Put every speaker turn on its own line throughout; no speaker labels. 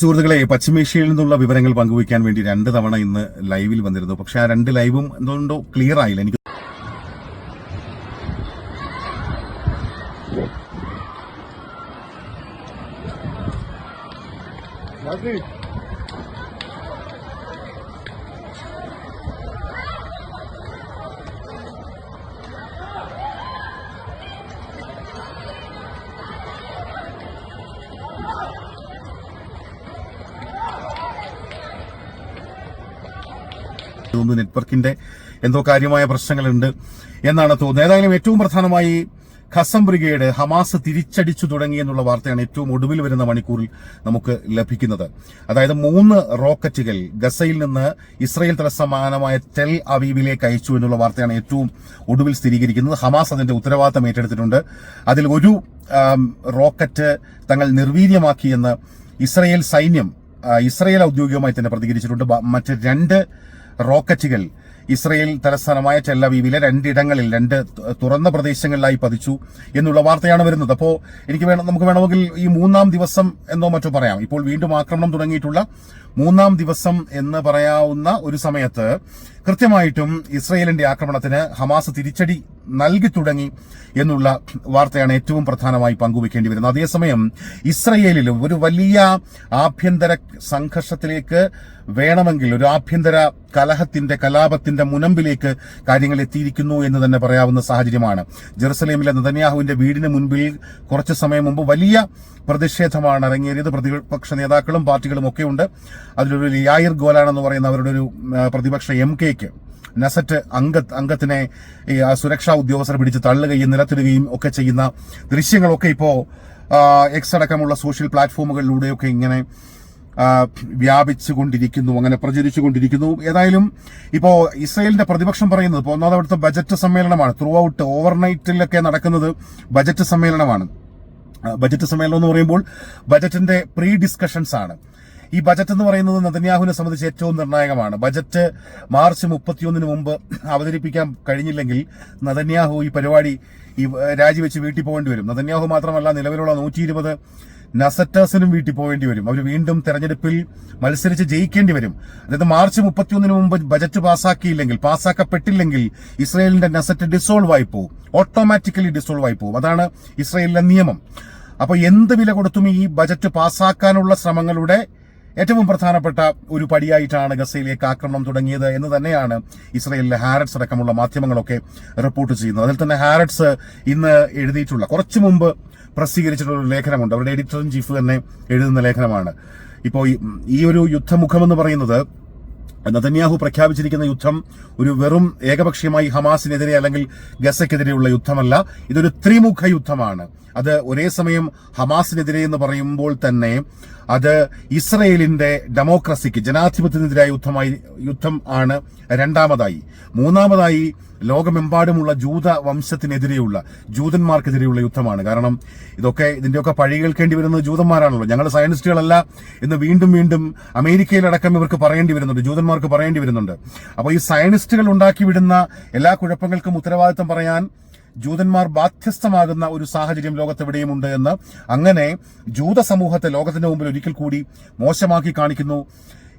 സുഹൃത്തുക്കളെ പശ്ചിമേഷ്യയിൽ നിന്നുള്ള വിവരങ്ങൾ പങ്കുവയ്ക്കാൻ വേണ്ടി രണ്ട് തവണ ഇന്ന് ലൈവിൽ വന്നിരുന്നു. പക്ഷെ ആ രണ്ട് ലൈവും എന്തുകൊണ്ടോ ക്ലിയർ ആയില്ല. എനിക്ക് തോന്നുന്നു നെറ്റ്വർക്കിന്റെ എന്തോ കാര്യമായ പ്രശ്നങ്ങളുണ്ട് എന്നാണ് തോന്നുന്നത്. ഏതായാലും ഏറ്റവും പ്രധാനമായി ഖസം ബ്രിഗേഡ് ഹമാസ് തിരിച്ചടിച്ചു തുടങ്ങി എന്നുള്ള വാർത്തയാണ് ഏറ്റവും ഒടുവിൽ വരുന്ന മണിക്കൂറിൽ നമുക്ക് ലഭിക്കുന്നത്. അതായത് മൂന്ന് റോക്കറ്റുകൾ ഗസയിൽ നിന്ന് ഇസ്രയേൽ തലസ്ഥാനമായ ടെൽ അവീവിലേക്ക് അയച്ചു എന്നുള്ള വാർത്തയാണ് ഏറ്റവും ഒടുവിൽ സ്ഥിരീകരിക്കുന്നത്. ഹമാസ് അതിന്റെ ഉത്തരവാദിത്തം ഏറ്റെടുത്തിട്ടുണ്ട്. അതിൽ ഒരു റോക്കറ്റ് തങ്ങൾ നിർവീര്യമാക്കിയെന്ന് ഇസ്രയേൽ സൈന്യം ഇസ്രയേൽ ഔദ്യോഗികമായി തന്നെ പ്രതികരിച്ചിട്ടുണ്ട്. മറ്റ് രണ്ട് റോക്കറ്റുകൾ. ഇസ്രയേൽ തലസ്ഥാനമായ ചെല്ലവീവിലെ രണ്ടിടങ്ങളിൽ രണ്ട് തുറന്ന പ്രദേശങ്ങളിലായി പതിച്ചു എന്നുള്ള വാർത്തയാണ് വരുന്നത്. അപ്പോൾ എനിക്ക് വേണം നമുക്ക് വേണമെങ്കിൽ ഈ മൂന്നാം ദിവസം എന്നോ മറ്റോ പറയാം. ഇപ്പോൾ വീണ്ടും ആക്രമണം തുടങ്ങിയിട്ടുള്ള മൂന്നാം ദിവസം എന്ന് പറയാവുന്ന ഒരു സമയത്ത് കൃത്യമായിട്ടും ഇസ്രയേലിന്റെ ആക്രമണത്തിന് ഹമാസ് തിരിച്ചടി നൽകി തുടങ്ങി എന്നുള്ള വാർത്തയാണ് ഏറ്റവും പ്രധാനമായി പങ്കുവെക്കേണ്ടി വരുന്നത്. അതേസമയം ഇസ്രയേലിലും ഒരു വലിയ ആഭ്യന്തര സംഘർഷത്തിലേക്ക് വേണമെങ്കിൽ ഒരു ആഭ്യന്തര കലഹത്തിന്റെ കലാപത്തിന്റെ മുനമ്പിലേക്ക് കാര്യങ്ങൾ എത്തിയിരിക്കുന്നു എന്ന് തന്നെ പറയാവുന്ന സാഹചര്യമാണ്. ജെറുസലേമിലെ നെതന്യാഹുവിന്റെ വീടിന് മുൻപിൽ കുറച്ച് സമയം മുമ്പ് വലിയ പ്രതിഷേധമാണ് ഇറങ്ങിയത് പ്രതിപക്ഷ നേതാക്കളും പാർട്ടികളും ഒക്കെ ഉണ്ട്. അതിലൊരു ലിയായിർ ഗോലാണെന്ന് പറയുന്ന അവരുടെ ഒരു പ്രതിപക്ഷ എം കെക്ക് നസറ്റ് അംഗ അംഗത്തിനെ ഈ സുരക്ഷാ ഉദ്യോഗസ്ഥർ പിടിച്ച് തള്ളുകയും നിലത്തിടുകയും ഒക്കെ ചെയ്യുന്ന ദൃശ്യങ്ങളൊക്കെ ഇപ്പോൾ എക്സ് അടക്കമുള്ള സോഷ്യൽ പ്ലാറ്റ്ഫോമുകളിലൂടെയൊക്കെ ഇങ്ങനെ വ്യാപിച്ചു വ്യാപിച്ചുകൊണ്ടിരിക്കുന്നു അങ്ങനെ പ്രചരിച്ചുകൊണ്ടിരിക്കുന്നു. ഏതായാലും ഇപ്പോൾ ഇസ്രയേലിന്റെ പ്രതിപക്ഷം പറയുന്നത് ഇപ്പോൾ ഒന്നാമത് അവിടുത്തെ ബജറ്റ് സമ്മേളനമാണ്. ത്രൂ ഔട്ട് ഓവർനൈറ്റിലൊക്കെ നടക്കുന്നത് ബജറ്റ് സമ്മേളനമാണ്. ബജറ്റ് സമ്മേളനം എന്ന് പറയുമ്പോൾ ബജറ്റിന്റെ പ്രീ ഡിസ്കഷൻസ് ആണ്. ഈ ബജറ്റ് എന്ന് പറയുന്നത് നെതന്യാഹുവിനെ സംബന്ധിച്ച് ഏറ്റവും നിർണായകമാണ്. ബജറ്റ് മാർച്ച് മുപ്പത്തിയൊന്നിന് മുമ്പ് അവതരിപ്പിക്കാൻ കഴിഞ്ഞില്ലെങ്കിൽ നദന്യാഹു ഈ പരിപാടി ഈ രാജിവെച്ച് വീട്ടിൽ പോകേണ്ടി വരും. നദന്യാഹു മാത്രമല്ല നിലവിലുള്ള നൂറ്റി ഇരുപത് നസറ്റേഴ്സിനും വീട്ടിൽ പോകേണ്ടി വരും. അവർ വീണ്ടും തെരഞ്ഞെടുപ്പിൽ മത്സരിച്ച് ജയിക്കേണ്ടി വരും. അതായത് മാർച്ച് മുപ്പത്തിയൊന്നിന് മുമ്പ് ബജറ്റ് പാസ്സാക്കിയില്ലെങ്കിൽ പാസ്സാക്കപ്പെട്ടില്ലെങ്കിൽ ഇസ്രയേലിന്റെ നസറ്റ് ഡിസോൾവ് ആയി പോകും ഓട്ടോമാറ്റിക്കലി ഡിസോൾവ് ആയി പോകും അതാണ് ഇസ്രയേലിലെ നിയമം. അപ്പോൾ എന്ത് വില കൊടുത്തും ഈ ബജറ്റ് പാസ്സാക്കാനുള്ള ശ്രമങ്ങളുടെ ഏറ്റവും പ്രധാനപ്പെട്ട ഒരു പടിയായിട്ടാണ് ഗസയിലേക്ക് ആക്രമണം തുടങ്ങിയത് എന്ന് തന്നെയാണ് ഇസ്രയേലിലെ ഹാരറ്റ്സ് അടക്കമുള്ള മാധ്യമങ്ങളൊക്കെ റിപ്പോർട്ട് ചെയ്യുന്നത്. അതിൽ തന്നെ ഹാരറ്റ്സ് ഇന്ന് എഴുതിയിട്ടുള്ള കുറച്ചു മുമ്പ് പ്രസിദ്ധീകരിച്ചിട്ടുള്ള ഒരു ലേഖനമുണ്ട്. അവരുടെ എഡിറ്റർ ഇൻ ചീഫ് തന്നെ എഴുതുന്ന ലേഖനമാണ്. ഇപ്പോൾ ഈ ഒരു യുദ്ധമുഖമെന്ന് പറയുന്നത് നതന്യാഹു പ്രഖ്യാപിച്ചിരിക്കുന്ന യുദ്ധം ഒരു വെറും ഏകപക്ഷീയമായി ഹമാസിനെതിരെ അല്ലെങ്കിൽ ഗസയ്ക്കെതിരെയുള്ള യുദ്ധമല്ല ഇതൊരു ത്രിമുഖ യുദ്ധമാണ്. അത് ഒരേ സമയം ഹമാസിനെതിരെ എന്ന് പറയുമ്പോൾ തന്നെ അത് ഇസ്രയേലിന്റെ ഡെമോക്രസിക്ക് ജനാധിപത്യത്തിനെതിരായ യുദ്ധമായി യുദ്ധം ആണ് രണ്ടാമതായി. മൂന്നാമതായി ലോകമെമ്പാടുമുള്ള ജൂത വംശത്തിനെതിരെയുള്ള ജൂതന്മാർക്കെതിരെയുള്ള യുദ്ധമാണ്. കാരണം ഇതൊക്കെ ഇതിന്റെയൊക്കെ പഴി കേൾക്കേണ്ടി വരുന്നത് ജൂതന്മാരാണല്ലോ. ഞങ്ങൾ സയനിസ്റ്റുകളല്ല എന്ന് വീണ്ടും വീണ്ടും അമേരിക്കയിലടക്കം ഇവർക്ക് പറയേണ്ടി വരുന്നുണ്ട് ജൂതന്മാർക്ക് പറയേണ്ടി വരുന്നുണ്ട്. അപ്പോൾ ഈ സയനിസ്റ്റുകൾ ഉണ്ടാക്കി വിടുന്ന എല്ലാ കുഴപ്പങ്ങൾക്കും ഉത്തരവാദിത്തം പറയാൻ ജൂതന്മാർ ബാധ്യസ്ഥമാകുന്ന ഒരു സാഹചര്യം ലോകത്തെവിടെയുമുണ്ട് എന്ന് അങ്ങനെ ജൂത സമൂഹത്തെ ലോകത്തിന്റെ മുമ്പിൽ ഒരിക്കൽ കൂടി മോശമാക്കി കാണിക്കുന്നു.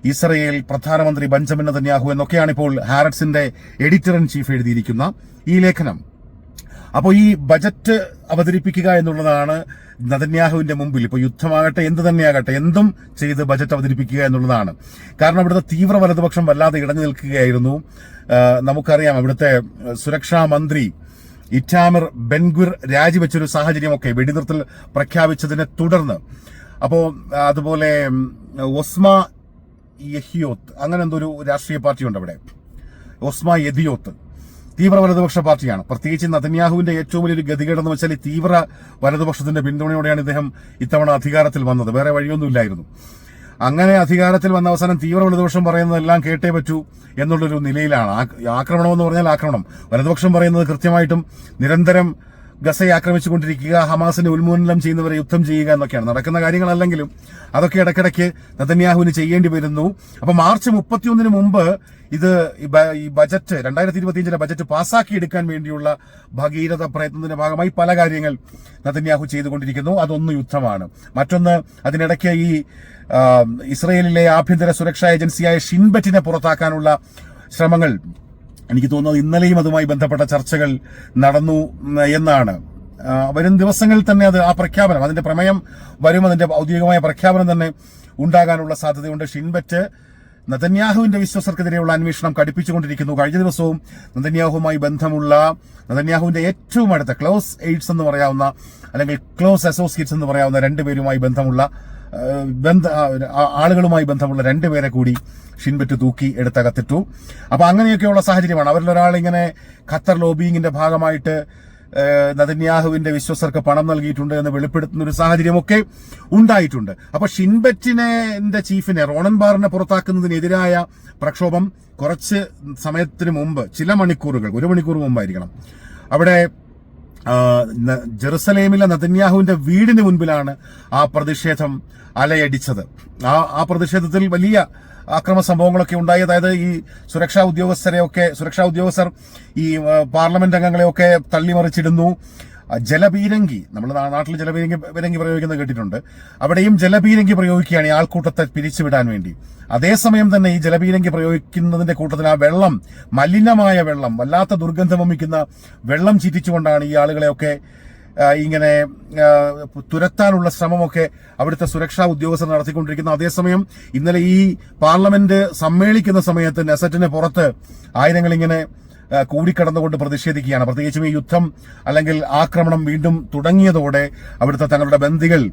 ഇസ്രയേൽ പ്രധാനമന്ത്രി ബെഞ്ചമിൻ നെതന്യാഹു എന്നൊക്കെയാണ് ഇപ്പോൾ ഹാരറ്റ്സിന്റെ എഡിറ്റർ ഇൻ ചീഫ് എഴുതിയിരിക്കുന്ന ഈ ലേഖനം. അപ്പോൾ ഈ ബജറ്റ് അവതരിപ്പിക്കുക എന്നുള്ളതാണ് നതന്യാഹുവിന്റെ മുമ്പിൽ. ഇപ്പോൾ യുദ്ധമാകട്ടെ എന്ത് തന്നെയാകട്ടെ എന്തും ചെയ്ത് ബജറ്റ് അവതരിപ്പിക്കുക എന്നുള്ളതാണ്. കാരണം അവിടുത്തെ തീവ്ര വലതുപക്ഷം വല്ലാതെ ഇടഞ്ഞു നിൽക്കുകയായിരുന്നു. നമുക്കറിയാം അവിടുത്തെ സുരക്ഷാ മന്ത്രി ഇറ്റാമിർ ബെൻഗുർ രാജിവെച്ചൊരു സാഹചര്യമൊക്കെ വെടിനിർത്തൽ പ്രഖ്യാപിച്ചതിനെ തുടർന്ന്. അപ്പോൾ അതുപോലെ ഒസ്മ യഹിയോത്ത് അങ്ങനെ എന്തോ ഒരു രാഷ്ട്രീയ പാർട്ടിയുണ്ട് അവിടെ. ഒസ്മ യദിയോത്ത് തീവ്ര വലതുപക്ഷ പാർട്ടിയാണ്. പ്രത്യേകിച്ച് നദന്യാഹുവിന്റെ ഏറ്റവും വലിയൊരു ഗതികേടെന്ന് വെച്ചാൽ ഈ തീവ്ര വലതുപക്ഷത്തിന്റെ പിന്തുണയോടെയാണ് ഇദ്ദേഹം ഇത്തവണ അധികാരത്തിൽ വന്നത്. വേറെ വഴിയൊന്നുമില്ലായിരുന്നു. അങ്ങനെ അധികാരത്തിൽ വന്ന അവസാനം തീവ്ര വലതുപക്ഷം പറയുന്നതെല്ലാം കേട്ടേ പറ്റൂ എന്നുള്ളൊരു നിലയിലാണ്. ആ- ആക്രമണം എന്ന് പറഞ്ഞാൽ ആക്രമണം. വലതുപക്ഷം പറയുന്നത് കൃത്യമായിട്ടും നിരന്തരം ഗസയെ ആക്രമിച്ചുകൊണ്ടിരിക്കുക ഹമാസിനെ ഉന്മൂലനം ചെയ്യുന്നവരെ യുദ്ധം ചെയ്യുക എന്നൊക്കെയാണ്. നടക്കുന്ന കാര്യങ്ങളല്ലെങ്കിലും അതൊക്കെ ഇടയ്ക്കിടയ്ക്ക് നതന്യാഹുവിന് ചെയ്യേണ്ടി വരുന്നു. അപ്പൊ മാർച്ച് മുപ്പത്തിയൊന്നിന് മുമ്പ് ഇത് ഈ ബജറ്റ് രണ്ടായിരത്തി ഇരുപത്തിയഞ്ചിലെ ബജറ്റ് പാസ്സാക്കി എടുക്കാൻ വേണ്ടിയുള്ള ഭഗീരഥ പ്രയത്നത്തിന്റെ ഭാഗമായി പല കാര്യങ്ങൾ നതന്യാഹു ചെയ്തുകൊണ്ടിരിക്കുന്നു. അതൊന്ന് യുദ്ധമാണ്. മറ്റൊന്ന് അതിനിടയ്ക്ക് ഈ ഇസ്രയേലിലെ ആഭ്യന്തര സുരക്ഷാ ഏജൻസിയായ ഷിൻബറ്റിനെ പുറത്താക്കാനുള്ള ശ്രമങ്ങൾ എനിക്ക് തോന്നുന്നത് ഇന്നലെയും അതുമായി ബന്ധപ്പെട്ട ചർച്ചകൾ നടന്നു എന്നാണ്. വരും ദിവസങ്ങളിൽ തന്നെ അത് ആ പ്രഖ്യാപനം അതിന്റെ പ്രമേയം വരും അതിന്റെ ഔദ്യോഗികമായ പ്രഖ്യാപനം തന്നെ ഉണ്ടാകാനുള്ള സാധ്യതയുണ്ട്. ഷിൻബറ്റ് നതന്യാഹുവിന്റെ വിശ്വസർക്കെതിരെയുള്ള അന്വേഷണം കടുപ്പിച്ചുകൊണ്ടിരിക്കുന്നു. കഴിഞ്ഞ ദിവസവും നതന്യാഹുവുമായി ബന്ധമുള്ള നതന്യാഹുവിന്റെ ഏറ്റവും അടുത്ത ക്ലോസ് എയ്ഡ്സ് എന്ന് പറയാവുന്ന അല്ലെങ്കിൽ ക്ലോസ് അസോസിയേറ്റ്സ് എന്ന് പറയാവുന്ന രണ്ടുപേരുമായി ബന്ധമുള്ള ബന്ധ ആളുകളുമായി ബന്ധമുള്ള രണ്ടുപേരെ കൂടി ഷിൻബറ്റ് തൂക്കി എടുത്തകത്തിട്ടു. അപ്പൊ അങ്ങനെയൊക്കെയുള്ള സാഹചര്യമാണ്. അവരിൽ ഒരാൾ ഇങ്ങനെ ഖത്തർ ലോബിയിങ്ങിന്റെ ഭാഗമായിട്ട് നദന്യാഹുവിന്റെ വിശ്വസർക്ക് പണം നൽകിയിട്ടുണ്ട് എന്ന് വെളിപ്പെടുത്തുന്ന ഒരു സാഹചര്യമൊക്കെ ഉണ്ടായിട്ടുണ്ട്. അപ്പോൾ ഷിൻബറ്റിനെ ചീഫിനെ റോണൻ ബാറിനെ പുറത്താക്കുന്നതിനെതിരായ പ്രക്ഷോഭം കുറച്ച് സമയത്തിന് മുമ്പ് ചില മണിക്കൂറുകൾ ഒരു മണിക്കൂർ മുമ്പായിരിക്കണം. അവിടെ ജെറുസലേമിലെ നതന്യാഹുവിന്റെ വീടിന് മുൻപിലാണ് ആ പ്രതിഷേധം അലയടിച്ചത്. ആ ആ പ്രതിഷേധത്തിൽ വലിയ അക്രമ സംഭവങ്ങളൊക്കെ ഉണ്ടായി. അതായത് ഈ സുരക്ഷാ ഉദ്യോഗസ്ഥരെയൊക്കെ സുരക്ഷാ ഉദ്യോഗസ്ഥർ ഈ പാർലമെന്റ് അംഗങ്ങളെയൊക്കെ തള്ളിമറിച്ചിടുന്നു. ജലപീരങ്കി നമ്മൾ നാട്ടിൽ ജലപീരങ്കി പീരങ്കി പ്രയോഗിക്കുന്നത് കേട്ടിട്ടുണ്ട്. അവിടെയും ജലപീരങ്കി പ്രയോഗിക്കുകയാണ് ഈ ആൾക്കൂട്ടത്തെ പിരിച്ചുവിടാൻ വേണ്ടി. അതേസമയം തന്നെ ഈ ജലപീരങ്കി പ്രയോഗിക്കുന്നതിന്റെ കൂട്ടത്തിൽ ആ വെള്ളം മലിനമായ വെള്ളം വല്ലാത്ത ദുർഗന്ധം വമിക്കുന്ന വെള്ളം ചീറ്റിച്ചുകൊണ്ടാണ് ഈ ആളുകളെയൊക്കെ ഇങ്ങനെ തുരത്താനുള്ള ശ്രമമൊക്കെ അവിടുത്തെ സുരക്ഷാ ഉദ്യോഗസ്ഥർ നടത്തിക്കൊണ്ടിരിക്കുന്നു. അതേസമയം ഇന്നലെ ഈ പാർലമെന്റ് സമ്മേളിക്കുന്ന സമയത്ത് നെസറ്റിന് പുറത്ത് ആയിരങ്ങൾ ഇങ്ങനെ കൂടിക്കടന്നുകൊണ്ട് പ്രതിഷേധിക്കുകയാണ്. പ്രത്യേകിച്ചും ഈ യുദ്ധം അല്ലെങ്കിൽ ആക്രമണം വീണ്ടും തുടങ്ങിയതോടെ അവിടുത്തെ തങ്ങളുടെ ബന്ദികൾ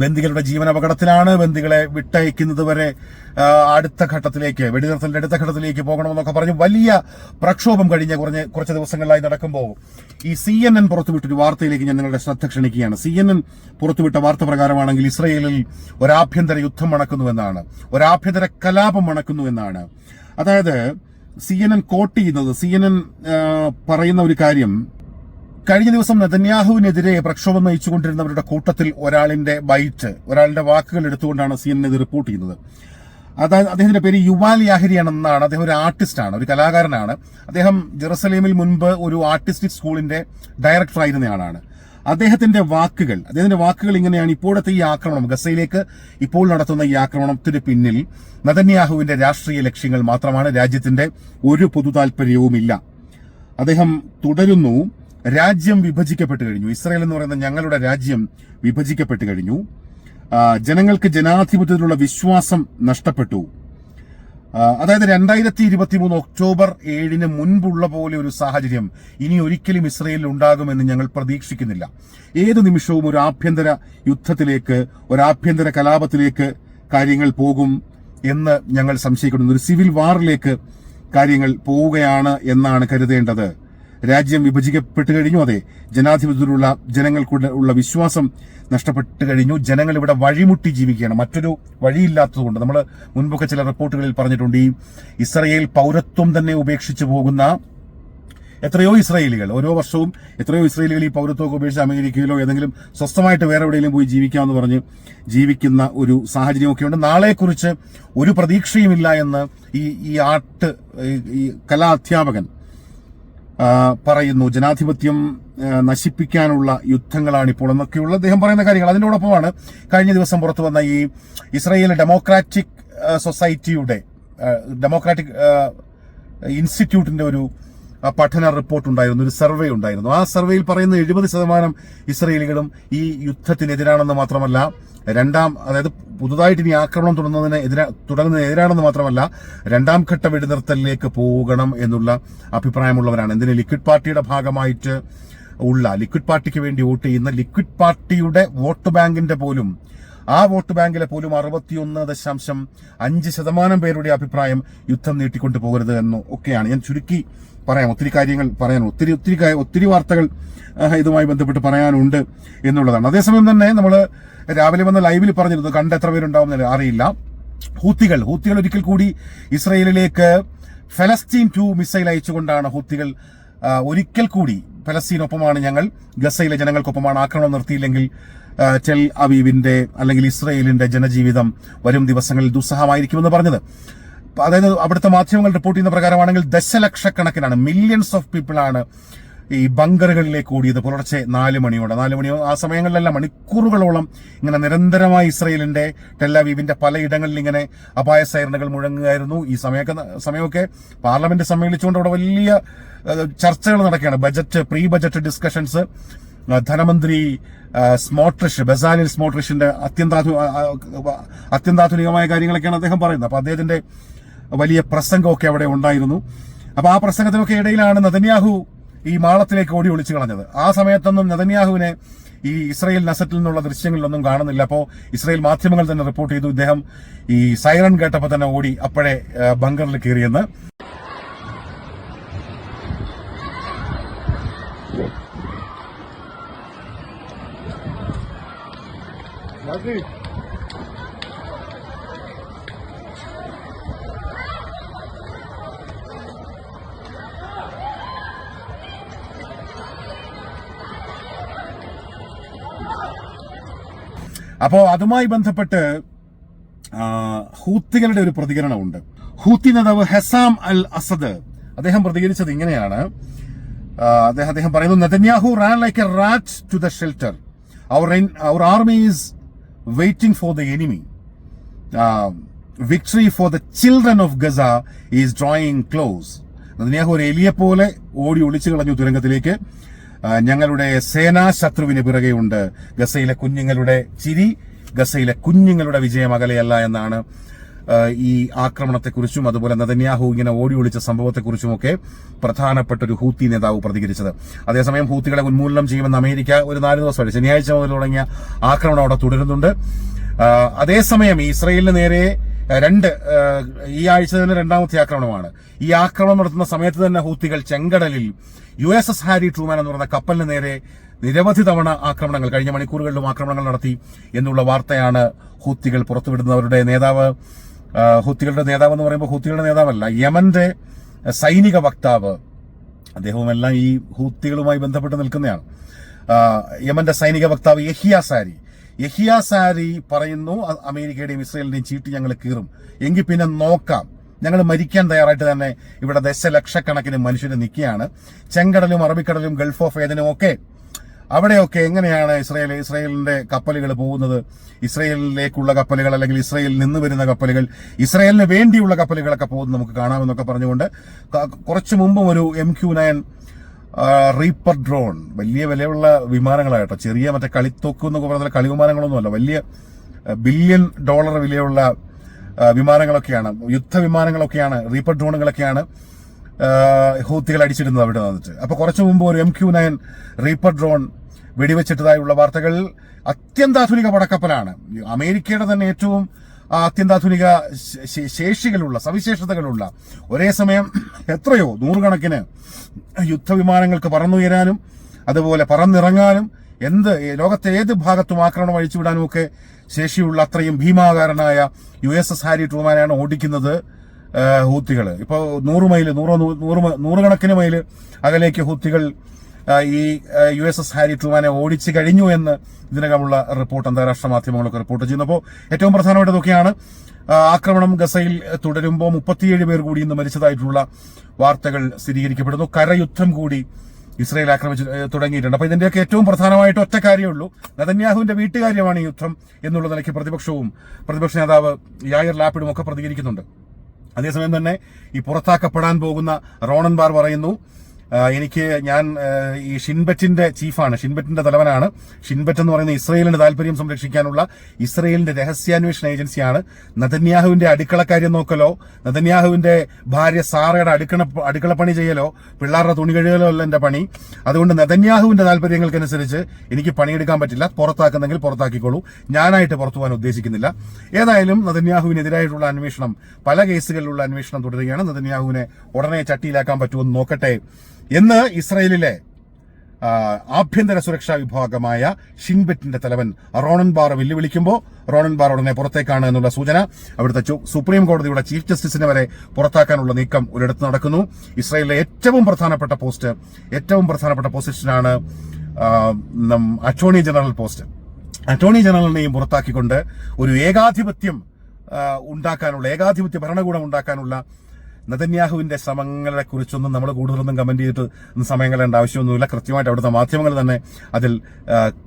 ബന്ദികളുടെ ജീവൻ അപകടത്തിലാണ് ബന്ദികളെ വിട്ടയക്കുന്നത് വരെ അടുത്ത ഘട്ടത്തിലേക്ക് വെടിനിർത്തലിന്റെ അടുത്ത ഘട്ടത്തിലേക്ക് പോകണമെന്നൊക്കെ പറഞ്ഞ് വലിയ പ്രക്ഷോഭം കഴിഞ്ഞ കുറഞ്ഞ കുറച്ച് ദിവസങ്ങളിലായി നടക്കുമ്പോൾ ഈ സി എൻ എൻ പുറത്തുവിട്ടൊരു വാർത്തയിലേക്ക് ഞാൻ നിങ്ങളുടെ ശ്രദ്ധ ക്ഷണിക്കുകയാണ്. സി എൻ എൻ പുറത്തുവിട്ട വാർത്ത പ്രകാരമാണെങ്കിൽ ഇസ്രയേലിൽ ഒരാഭ്യന്തര യുദ്ധം മണക്കുന്നുവെന്നാണ്. ഒരാഭ്യന്തര കലാപം മണക്കുന്നുവെന്നാണ്. അതായത് സി എൻ എൻ കോട്ട് ചെയ്യുന്നത് സി എൻ എൻ പറയുന്ന ഒരു കാര്യം. കഴിഞ്ഞ ദിവസം നെതന്യാഹുവിനെതിരെ പ്രക്ഷോഭം നയിച്ചുകൊണ്ടിരുന്നവരുടെ കൂട്ടത്തിൽ ഒരാളിന്റെ ബൈറ്റ് ഒരാളുടെ വാക്കുകൾ എടുത്തുകൊണ്ടാണ് സി എൻ ഇത് റിപ്പോർട്ട് ചെയ്യുന്നത്. അതായത് അദ്ദേഹത്തിന്റെ പേര് യുവാൽ യാഹരിയാണെന്നാണ് അദ്ദേഹം ഒരു ആർട്ടിസ്റ്റാണ് ഒരു കലാകാരനാണ്. അദ്ദേഹം ജെറുസലേമിൽ മുൻപ് ഒരു ആർട്ടിസ്റ്റിക് സ്കൂളിന്റെ ഡയറക്ടർ ആയിരുന്നയാളാണ് അദ്ദേഹത്തിന്റെ വാക്കുകൾ അദ്ദേഹത്തിന്റെ വാക്കുകൾ ഇങ്ങനെയാണ് ഇപ്പോഴത്തെ ഈ ആക്രമണം. ഗസയിലേക്ക് ഇപ്പോൾ നടത്തുന്ന ഈ ആക്രമണത്തിന് പിന്നിൽ നതന്യാഹുവിന്റെ രാഷ്ട്രീയ ലക്ഷ്യങ്ങൾ മാത്രമാണ്. രാജ്യത്തിന്റെ ഒരു പൊതു താല്പര്യവുമില്ല അദ്ദേഹം തുടരുന്നു രാജ്യം വിഭജിക്കപ്പെട്ടു കഴിഞ്ഞു. ഇസ്രായേൽ എന്ന് പറയുന്ന ഞങ്ങളുടെ രാജ്യം വിഭജിക്കപ്പെട്ടു കഴിഞ്ഞു. ജനങ്ങൾക്ക് ജനാധിപത്യത്തിലുള്ള വിശ്വാസം നഷ്ടപ്പെട്ടു. അതായത് രണ്ടായിരത്തി ഇരുപത്തി മൂന്ന് ഒക്ടോബർ ഏഴിന് മുൻപുള്ള പോലെ ഒരു സാഹചര്യം ഇനി ഒരിക്കലും ഇസ്രയേലിൽ ഉണ്ടാകുമെന്ന് ഞങ്ങൾ പ്രതീക്ഷിക്കുന്നില്ല. ഏത് നിമിഷവും ഒരു ആഭ്യന്തര യുദ്ധത്തിലേക്ക് ഒരു ആഭ്യന്തര കലാപത്തിലേക്ക് കാര്യങ്ങൾ പോകും എന്ന് ഞങ്ങൾ സംശയിക്കുന്നു. ഒരു സിവിൽ വാറിലേക്ക് കാര്യങ്ങൾ പോവുകയാണ് എന്നാണ് കരുതേണ്ടത്. രാജ്യം വിഭജിക്കപ്പെട്ട് കഴിഞ്ഞു. അതെ ജനാധിപത്യത്തിലുള്ള ജനങ്ങൾക്കുള്ള ഉള്ള വിശ്വാസം നഷ്ടപ്പെട്ടു കഴിഞ്ഞു. ജനങ്ങൾ ഇവിടെ വഴിമുട്ടി ജീവിക്കുകയാണ്. മറ്റൊരു വഴിയില്ലാത്തതുകൊണ്ട് നമ്മൾ മുൻപൊക്കെ ചില റിപ്പോർട്ടുകളിൽ പറഞ്ഞിട്ടുണ്ട് ഈ ഇസ്രയേൽ പൗരത്വം തന്നെ ഉപേക്ഷിച്ചു പോകുന്ന എത്രയോ ഇസ്രായേലികൾ. ഓരോ വർഷവും എത്രയോ ഇസ്രായേലികൾ ഈ പൗരത്വമൊക്കെ ഉപേക്ഷിച്ച് അമേരിക്കയിലോ ഏതെങ്കിലും സ്വസ്ഥമായിട്ട് വേറെ എവിടെയെങ്കിലും പോയി ജീവിക്കാമെന്ന് പറഞ്ഞ് ജീവിക്കുന്ന ഒരു സാഹചര്യമൊക്കെയുണ്ട്. നാളെക്കുറിച്ച് ഒരു പ്രതീക്ഷയുമില്ല എന്ന് ഈ ഈ ആർട്ട് ഈ- കലാ അധ്യാപകൻ പറയുന്നു ജനാധിപത്യം നശിപ്പിക്കാനുള്ള യുദ്ധങ്ങളാണ് ഇപ്പോൾ എന്നൊക്കെയുള്ള അദ്ദേഹം പറയുന്ന കാര്യങ്ങൾ. അതിനോടൊപ്പമാണ് കഴിഞ്ഞ ദിവസം പുറത്തു വന്ന ഈ ഇസ്രയേൽ ഡെമോക്രാറ്റിക് സൊസൈറ്റിയുടെ ഡെമോക്രാറ്റിക് ഇൻസ്റ്റിറ്റ്യൂട്ടിന്റെ ഒരു പഠന റിപ്പോർട്ട് ഉണ്ടായിരുന്നു ഒരു സർവേ ഉണ്ടായിരുന്നു. ആ സർവേയിൽ പറയുന്ന എഴുപത് ശതമാനം ഇസ്രയേലികളും ഈ യുദ്ധത്തിനെതിരാണെന്ന് മാത്രമല്ല രണ്ടാം അതായത് പുതുതായിട്ട് ഇനി ആക്രമണം തുടങ്ങുന്നതിന് എതിരാ തുടങ്ങുന്നതിന് എതിരാണെന്ന് മാത്രമല്ല രണ്ടാം ഘട്ട വെടിനിർത്തലിലേക്ക് പോകണം എന്നുള്ള അഭിപ്രായമുള്ളവരാണ്. എന്തിന്? ലിക്വിഡ് പാർട്ടിയുടെ ഭാഗമായിട്ട് ഉള്ള ലിക്വിഡ് പാർട്ടിക്ക് വേണ്ടി വോട്ട് ചെയ്യുന്ന ലിക്വിഡ് പാർട്ടിയുടെ വോട്ട് ബാങ്കിന്റെ പോലും ആ വോട്ട് ബാങ്കിലെ പോലും അറുപത്തിയൊന്ന് ദശാംശം അഞ്ച് ശതമാനം പേരുടെ അഭിപ്രായം യുദ്ധം നീട്ടിക്കൊണ്ടു പോകരുത് എന്ന് ഒക്കെയാണ്. ഞാൻ ചുരുക്കി പറയാം. ഒത്തിരി കാര്യങ്ങൾ പറയാൻ ഒത്തിരി ഒത്തിരി ഒത്തിരി വാർത്തകൾ ഇതുമായി ബന്ധപ്പെട്ട് പറയാനുണ്ട് എന്നുള്ളതാണ്. അതേസമയം തന്നെ നമ്മൾ രാവിലെ വന്ന ലൈവിൽ പറഞ്ഞിരുന്നു കണ്ട് എത്ര പേരുണ്ടാവും അറിയില്ല. ഹൂത്തികൾ ഹൂത്തികൾ ഒരിക്കൽ കൂടി ഇസ്രയേലിലേക്ക് ഫലസ്തീൻ ടു മിസൈൽ അയച്ചുകൊണ്ടാണ് ഹൂത്തികൾ ഒരിക്കൽ കൂടി ഫലസ്തീനൊപ്പമാണ് ഞങ്ങൾ ഗസയിലെ ജനങ്ങൾക്കൊപ്പമാണ് ആക്രമണം നിർത്തിയില്ലെങ്കിൽ ടെൽ അവീവിന്റെ അല്ലെങ്കിൽ ഇസ്രയേലിന്റെ ജനജീവിതം വരും ദിവസങ്ങളിൽ ദുസ്സഹമായിരിക്കുമെന്ന് പറഞ്ഞത്. അതായത് അവിടുത്തെ മാധ്യമങ്ങൾ റിപ്പോർട്ട് ചെയ്യുന്ന പ്രകാരമാണെങ്കിൽ ദശലക്ഷക്കണക്കിനാണ് മില്യൺസ് ഓഫ് പീപ്പിളാണ് ഈ ബങ്കറുകളിലേക്ക് കൂടിയത് പുലർച്ചെ നാല് മണിയോടെ. നാല് മണിയോ ആ സമയങ്ങളിലെല്ലാം മണിക്കൂറുകളോളം ഇങ്ങനെ നിരന്തരമായി ഇസ്രയേലിന്റെ ടെല്ലവീവിന്റെ പലയിടങ്ങളിൽ ഇങ്ങനെ അപായ സൈറണുകൾ മുഴങ്ങുകയായിരുന്നു. ഈ സമയമൊക്കെ സമയമൊക്കെ പാർലമെന്റ് സമ്മേളിച്ചുകൊണ്ട് അവിടെ വലിയ ചർച്ചകൾ നടക്കുകയാണ്. ബജറ്റ് പ്രീ ബജറ്റ് ഡിസ്കഷൻസ് ധനമന്ത്രി സ്മോട്രിഷ് ബസാലിൽ സ്മോട്രിഷിന്റെ അത്യന്താധു അത്യന്താധുനികമായ കാര്യങ്ങളൊക്കെയാണ് അദ്ദേഹം പറയുന്നത്. അപ്പൊ അദ്ദേഹത്തിന്റെ വലിയ പ്രസംഗമൊക്കെ അവിടെ ഉണ്ടായിരുന്നു. അപ്പൊ ആ പ്രസംഗത്തിനൊക്കെ ഇടയിലാണ് നദന്യാഹു ഈ മാളത്തിലേക്ക് ഓടി ഒളിച്ചു കളഞ്ഞത്. ആ സമയത്തൊന്നും നദന്യാഹുവിനെ ഈ ഇസ്രയേൽ നസറ്റിൽ നിന്നുള്ള ദൃശ്യങ്ങളിലൊന്നും കാണുന്നില്ല. അപ്പോൾ ഇസ്രയേൽ മാധ്യമങ്ങൾ തന്നെ റിപ്പോർട്ട് ചെയ്തു ഇദ്ദേഹം ഈ സൈറൺ കേട്ടപ്പോൾ തന്നെ ഓടി അപ്പോഴേ ബങ്കറിൽ കയറിയെന്ന്. അപ്പോ അതുമായി ബന്ധപ്പെട്ട് ഹൂത്തികളുടെ ഒരു പ്രതികരണമുണ്ട്. ഹൂത്തി നേതാവ് ഹെസാം അൽ അസദ് അദ്ദേഹം പ്രതികരിച്ചത് ഇങ്ങനെയാണ്. അദ്ദേഹം അദ്ദേഹം പറയുന്നു Netanyahu ran like a rat to the shelter. Our our army is waiting for the enemy. Victory for the children of Gaza is drawing close. Netanyahu ഒരു എലിയെ പോലെ ഓടി ഒളിച്ചു കളഞ്ഞു തുരങ്കത്തിലേക്ക്. ഞങ്ങളുടെ സേനാ ശത്രുവിന് പിറകെയുണ്ട് ഗസയിലെ കുഞ്ഞുങ്ങളുടെ ചിരി ഗസയിലെ കുഞ്ഞുങ്ങളുടെ വിജയം അകലെയല്ല എന്നാണ് ഈ ആക്രമണത്തെക്കുറിച്ചും അതുപോലെ നദന്യാഹു ഇങ്ങനെ ഓടി ഒളിച്ച സംഭവത്തെക്കുറിച്ചുമൊക്കെ പ്രധാനപ്പെട്ട ഒരു ഹൂത്തി നേതാവ് പ്രതികരിച്ചത്. അതേസമയം ഹൂത്തികളെ ഉന്മൂലനം ചെയ്യുമെന്ന് അമേരിക്ക ഒരു നാല് ദിവസമായിട്ട് ശനിയാഴ്ച മുതൽ തുടങ്ങിയ ആക്രമണം അവിടെ തുടരുന്നുണ്ട്. അതേസമയം ഇസ്രയേലിന് നേരെ രണ്ട് ഈ ആഴ്ച തന്നെ രണ്ടാമത്തെ ആക്രമണമാണ്. ഈ ആക്രമണം നടത്തുന്ന സമയത്ത് തന്നെ ഹൂത്തികൾ ചെങ്കടലിൽ U S S Harry Truman എന്ന് പറയുന്ന കപ്പലിന് നേരെ നിരവധി തവണ ആക്രമണങ്ങൾ കഴിഞ്ഞ മണിക്കൂറുകളിലും ആക്രമണങ്ങൾ നടത്തി എന്നുള്ള വാർത്തയാണ് ഹൂത്തികൾ പുറത്തുവിടുന്നവരുടെ നേതാവ്. ഹൂത്തികളുടെ നേതാവ് എന്ന് പറയുമ്പോൾ ഹൂത്തികളുടെ നേതാവല്ല യമന്റെ സൈനിക വക്താവ്. അദ്ദേഹവുമെല്ലാം ഈ ഹൂത്തികളുമായി ബന്ധപ്പെട്ട് നിൽക്കുന്നതാണ് യമന്റെ സൈനിക വക്താവ് യഹിയ സാരി. യഹിയ സാരി പറയുന്നു അമേരിക്കയുടെയും ഇസ്രയേലിന്റെയും ചീട്ട് ഞങ്ങൾ കീറും. എങ്കിൽ പിന്നെ നോക്കാം. ഞങ്ങൾ മരിക്കാൻ തയ്യാറായിട്ട് തന്നെ ഇവിടെ ദശലക്ഷക്കണക്കിന് മനുഷ്യർ നിൽക്കുകയാണ്. ചെങ്കടലും അറബിക്കടലും ഗൾഫ് ഓഫ് ഏതനും ഒക്കെ അവിടെയൊക്കെ എങ്ങനെയാണ് ഇസ്രയേൽ ഇസ്രയേലിന്റെ കപ്പലുകൾ പോകുന്നത്? ഇസ്രയേലിലേക്കുള്ള കപ്പലുകൾ അല്ലെങ്കിൽ ഇസ്രയേലിൽ നിന്ന് വരുന്ന കപ്പലുകൾ ഇസ്രയേലിന് വേണ്ടിയുള്ള കപ്പലുകളൊക്കെ പോകുന്നത് നമുക്ക് കാണാമെന്നൊക്കെ പറഞ്ഞുകൊണ്ട് കുറച്ച് മുമ്പും ഒരു M Q nine reaper drone വലിയ വിലയുള്ള വിമാനങ്ങളായിട്ടോ ചെറിയ മറ്റേ കളിത്തോക്ക് പറഞ്ഞാൽ കളി വിമാനങ്ങളൊന്നുമല്ല വലിയ ബില്യൺ ഡോളർ വിലയുള്ള വിമാനങ്ങളൊക്കെയാണ്. യുദ്ധവിമാനങ്ങളൊക്കെയാണ്. റീപ്പർ ഡ്രോണുകളൊക്കെയാണ് ഹൂത്തികൾ അടിച്ചിരുന്നത് അവിടെ വന്നിട്ട്. അപ്പൊ കുറച്ചു മുമ്പ് ഒരു M Q nine reaper drone വെടിവെച്ചിട്ടതായുള്ള വാർത്തകൾ അത്യന്താധുനിക പടക്കപ്പലാണ്. അമേരിക്കയുടെ തന്നെ ഏറ്റവും അത്യന്താധുനിക ശേഷികളുള്ള സവിശേഷതകളുള്ള ഒരേ സമയം എത്രയോ നൂറുകണക്കിന് യുദ്ധവിമാനങ്ങൾക്ക് പറന്നുയരാനും അതുപോലെ പറന്നിറങ്ങാനും എന്ത് ലോകത്തെ ഏത് ഭാഗത്തും ആക്രമണം അഴിച്ചുവിടാനും ഒക്കെ ശേഷിയുള്ള അത്രയും ഭീമാകാരനായ യു എസ് എസ് ഹാരി ട്രൂമാനാണ് ഓടിക്കുന്നത് ഹൂത്തികൾ ഇപ്പോൾ നൂറ് മൈൽ നൂറോ നൂറ് നൂറുകണക്കിന് മൈൽ അകലേക്ക് ഹൂത്തികൾ ഈ യു എസ് എസ് ഹാരി ട്രൂമാനെ ഓടിച്ചു കഴിഞ്ഞു എന്ന് ഇതിനകമുള്ള റിപ്പോർട്ട് അന്താരാഷ്ട്ര മാധ്യമങ്ങളൊക്കെ റിപ്പോർട്ട് ചെയ്യുന്നപ്പോൾ ഏറ്റവും പ്രധാനമായിട്ട് ഇതൊക്കെയാണ് ആക്രമണം ഗസയിൽ തുടരുമ്പോൾ മുപ്പത്തിയേഴ് പേർ കൂടി ഇന്ന് മരിച്ചതായിട്ടുള്ള വാർത്തകൾ സ്ഥിരീകരിക്കപ്പെടുന്നു. കരയുദ്ധം കൂടി ഇസ്രയേൽ ആക്രമിച്ച് തുടങ്ങിയിട്ടുണ്ട്. അപ്പൊ ഇതിന്റെയൊക്കെ ഏറ്റവും പ്രധാനമായിട്ട് ഒറ്റ കാര്യമേ ഉള്ളൂ നതന്യാഹുവിന്റെ വീട്ടുകാര്യമാണ് യുദ്ധം എന്നുള്ള നിലയ്ക്ക് പ്രതിപക്ഷവും പ്രതിപക്ഷ നേതാവ് യായർ ലാപ്പിഡും ഒക്കെ പ്രതികരിക്കുന്നുണ്ട്. അതേസമയം തന്നെ ഈ പുറത്താക്കപ്പെടാൻ പോകുന്ന റോണൻ ബാർ പറയുന്നു എനിക്ക് ഞാൻ ഈ ഷിൻബറ്റിന്റെ ചീഫാണ്. ഷിൻബറ്റിന്റെ തലവനാണ്. ഷിൻബറ്റ് എന്ന് പറയുന്ന ഇസ്രയേലിന്റെ താല്പര്യം സംരക്ഷിക്കാനുള്ള ഇസ്രയേലിന്റെ രഹസ്യാന്വേഷണ ഏജൻസിയാണ്. നതന്യാഹുവിന്റെ അടുക്കളക്കാര്യം നോക്കലോ നതന്യാഹുവിന്റെ ഭാര്യ സാറയുടെ അടുക്കള പണി ചെയ്യലോ പിള്ളേരുടെ തുണി കഴുകലോ അല്ല എന്റെ പണി. അതുകൊണ്ട് നതന്യാഹുവിന്റെ താല്പര്യങ്ങൾക്കനുസരിച്ച് എനിക്ക് പണിയെടുക്കാൻ പറ്റില്ല. പുറത്താക്കുന്നെങ്കിൽ പുറത്താക്കിക്കോളൂ. ഞാനായിട്ട് പുറത്തു പോകാൻ ഉദ്ദേശിക്കുന്നില്ല. ഏതായാലും നതന്യാഹുവിനെതിരായിട്ടുള്ള അന്വേഷണം പല കേസുകളിലുള്ള അന്വേഷണം തുടരുകയാണ്. നതന്യാഹുവിനെ ഉടനെ ചട്ടിയിലാക്കാൻ പറ്റുമെന്ന് നോക്കട്ടെ. എന്ന് ഇസ്രയേലിലെ ആഭ്യന്തര സുരക്ഷാ വിഭാഗമായ ഷിൻബെറ്റിന്റെ തലവൻ റോണൻ ബാർ വെല്ലുവിളിക്കുമ്പോൾ റോണൻ ബാർ ഉടനെ പുറത്തേക്കാണ് എന്നുള്ള സൂചന അവിടുത്തെ സുപ്രീം കോടതിയുടെ ചീഫ് ജസ്റ്റിസിനെ വരെ പുറത്താക്കാനുള്ള നീക്കം ഒരിടത്ത് നടക്കുന്നു. ഇസ്രയേലിലെ ഏറ്റവും പ്രധാനപ്പെട്ട പോസ്റ്റ് ഏറ്റവും പ്രധാനപ്പെട്ട പൊസിഷനാണ് അറ്റോർണി ജനറൽ പോസ്റ്റ്. അറ്റോർണി ജനറലിനെയും പുറത്താക്കിക്കൊണ്ട് ഒരു ഏകാധിപത്യം ഉണ്ടാക്കാനുള്ള ഏകാധിപത്യ ഭരണകൂടം ഉണ്ടാക്കാനുള്ള നതന്യാഹുവിന്റെ ശ്രമങ്ങളെ കുറിച്ചൊന്നും നമ്മൾ കൂടുതലൊന്നും കമന്റ് ചെയ്തിട്ട് സമയം ആവശ്യമൊന്നുമില്ല. കൃത്യമായിട്ട് അവിടുത്തെ മാധ്യമങ്ങൾ തന്നെ അതിൽ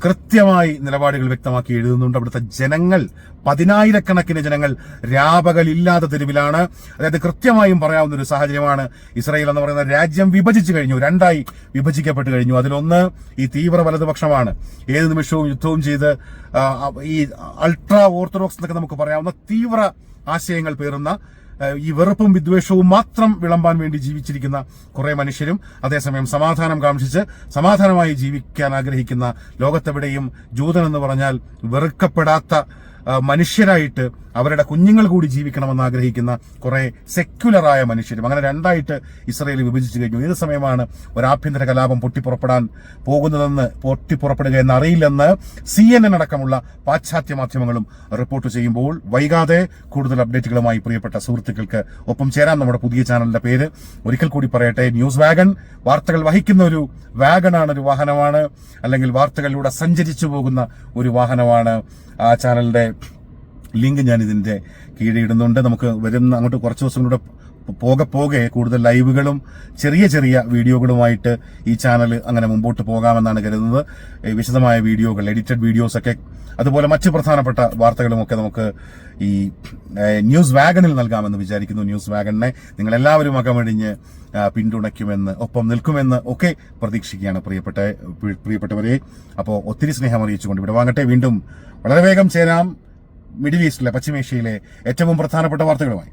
കൃത്യമായി നിലപാടുകൾ വ്യക്തമാക്കി എഴുതുന്നുണ്ട്. അവിടുത്തെ ജനങ്ങൾ പതിനായിരക്കണക്കിന് ജനങ്ങൾ രാപകലില്ലാത്ത തെരുവിലാണ്. അതായത് കൃത്യമായും പറയാവുന്ന ഒരു സാഹചര്യമാണ് ഇസ്രായേൽ എന്ന് പറയുന്ന രാജ്യം വിഭജിച്ചു കഴിഞ്ഞു. രണ്ടായി വിഭജിക്കപ്പെട്ടു കഴിഞ്ഞു. അതിലൊന്ന് ഈ തീവ്ര വലതുപക്ഷമാണ്. ഏത് നിമിഷവും യുദ്ധവും ചെയ്ത് ഈ അൾട്രാ ഓർത്തഡോക്സ് എന്നൊക്കെ നമുക്ക് പറയാവുന്ന തീവ്ര ആശയങ്ങൾ പേറുന്ന ഈ വെറുപ്പും വിദ്വേഷവും മാത്രം വിളമ്പാൻ വേണ്ടി ജീവിച്ചിരിക്കുന്ന കുറെ മനുഷ്യരും അതേസമയം സമാധാനം കാക്ഷിച്ച് സമാധാനമായി ജീവിക്കാൻ ആഗ്രഹിക്കുന്ന ലോകത്തെവിടെയും ജൂതൻ എന്ന് പറഞ്ഞാൽ വെറുക്കപ്പെടാത്ത മനുഷ്യരായിട്ട് അവരുടെ കുഞ്ഞുങ്ങൾ കൂടി ജീവിക്കണമെന്ന് ആഗ്രഹിക്കുന്ന കുറെ സെക്യുലറായ മനുഷ്യരും. അങ്ങനെ രണ്ടായിട്ട് ഇസ്രയേൽ വിഭജിച്ചു കഴിഞ്ഞു. ഏത് സമയമാണ് ഒരു ആഭ്യന്തര കലാപം പൊട്ടിപ്പുറപ്പെടാൻ പോകുന്നതെന്ന് പൊട്ടിപ്പുറപ്പെടുക എന്നറിയില്ലെന്ന് സി എൻ എൻ അടക്കമുള്ള പാശ്ചാത്യ മാധ്യമങ്ങളും റിപ്പോർട്ട് ചെയ്യുമ്പോൾ വൈകാതെ കൂടുതൽ അപ്ഡേറ്റുകളുമായി പ്രിയപ്പെട്ട സുഹൃത്തുക്കൾക്ക് ഒപ്പം ചേരാൻ നമ്മുടെ പുതിയ ചാനലിന്റെ പേര് ഒരിക്കൽ കൂടി പറയട്ടെ. ന്യൂസ് വാഗൺ വാർത്തകൾ വഹിക്കുന്ന ഒരു വാഗണാണ് ഒരു വാഹനമാണ് അല്ലെങ്കിൽ വാർത്തകളിലൂടെ സഞ്ചരിച്ചു പോകുന്ന ഒരു വാഹനമാണ് ആ ചാനലിന്റെ ലിങ്ക് ഞാൻ ഇതിന്റെ കീഴിൽ ഇടുന്നുണ്ട് നമുക്ക് വരുന്ന അങ്ങോട്ട് കുറച്ച് ദിവസങ്ങളുടെ പോകെ പോകെ കൂടുതൽ ലൈവുകളും ചെറിയ ചെറിയ വീഡിയോകളുമായിട്ട് ഈ ചാനൽ അങ്ങനെ മുമ്പോട്ട് പോകാമെന്നാണ് കരുതുന്നത്. വിശദമായ വീഡിയോകൾ എഡിറ്റഡ് വീഡിയോസൊക്കെ അതുപോലെ മറ്റ് പ്രധാനപ്പെട്ട വാർത്തകളുമൊക്കെ നമുക്ക് ഈ ന്യൂസ് വാഗണിൽ നൽകാമെന്ന് വിചാരിക്കുന്നു. ന്യൂസ് വാഗണിനെ നിങ്ങൾ എല്ലാവരും അകമഴിഞ്ഞ് പിന്തുണയ്ക്കുമെന്ന് ഒപ്പം നിൽക്കുമെന്ന് ഒക്കെ പ്രതീക്ഷിക്കുകയാണ് പ്രിയപ്പെട്ട പ്രിയപ്പെട്ടവരെ. അപ്പോൾ ഒത്തിരി സ്നേഹം അറിയിച്ചുകൊണ്ട് ഇവിടെ വാങ്ങട്ടെ. വീണ്ടും വളരെ വേഗം ചേരാം. മിഡിൽ ഈസ്റ്റിലെ പശ്ചിമേഷ്യയിലെ ഏറ്റവും പ്രധാനപ്പെട്ട വാർത്തകളുമായി.